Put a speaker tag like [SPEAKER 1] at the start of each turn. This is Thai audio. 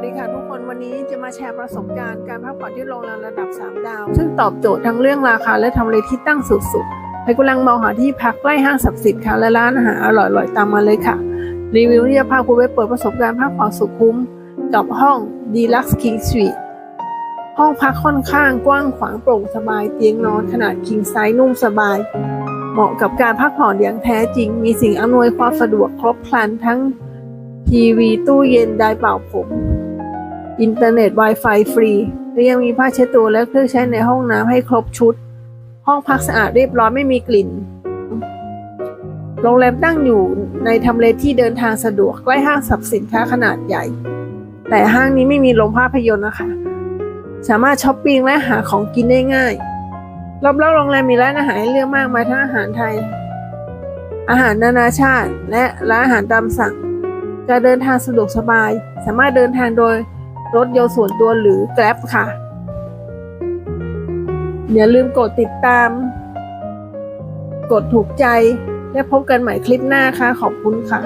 [SPEAKER 1] วัสดีค่ะทุกคนวันนี้จะมาแชร์ประสบการณ์การพักผ่อนที่โรงแรมระดับ 3 ดาว ซึ่งตอบโจทย์ทั้งเรื่องราคาและทำเลที่ตั้งสุดๆใครกำลังมองหาที่พักใกล้ห้างสรรพสินค้าและร้านอาหารอร่อยๆ ตามมาเลยค่ะ รีวิวที่จะพาคุณไปเปิดประสบการณ์พักผ่อนสุดคุ้ม กับห้อง Deluxe King Suite ห้องพักค่อนข้างกว้างขวางโปร่งสบายเตียงนอนขนาด king size นุ่มสบาย เหมาะกับการพักผ่อนอย่างแท้จริง มีสิ่งอำนวยความสะดวกครบครันทั้งทีวีตู้เย็นไดร์เป่าผม อินเทอร์เน็ต Wi-Fi ฟรี และยังมีผ้าเช็ดตัวและเครื่องใช้ในห้องน้ำให้ครบชุด ห้องพักสะอาดเรียบร้อยไม่มีกลิ่น โรงแรมตั้งอยู่ในทำเลที่เดินทางสะดวกใกล้ห้างสรรพสินค้าขนาดใหญ่ แต่ห้างนี้ไม่มีโรงภาพยนตร์นะคะ สามารถช้อปปิ้งและหาของกินได้ง่ายรอบๆโรงแรมมีร้านอาหารให้เลือกมากมายทั้งอาหารไทย อาหารนานาชาติ และร้านอาหารตามสั่งการเดินทางสะดวกสบาย สามารถเดินทางโดย รถยนต์ส่วนตัวหรือ Grab ค่ะ อย่าลืมกดติดตาม กดถูกใจและพบกันใหม่คลิปหน้าค่ะ ขอบคุณค่ะ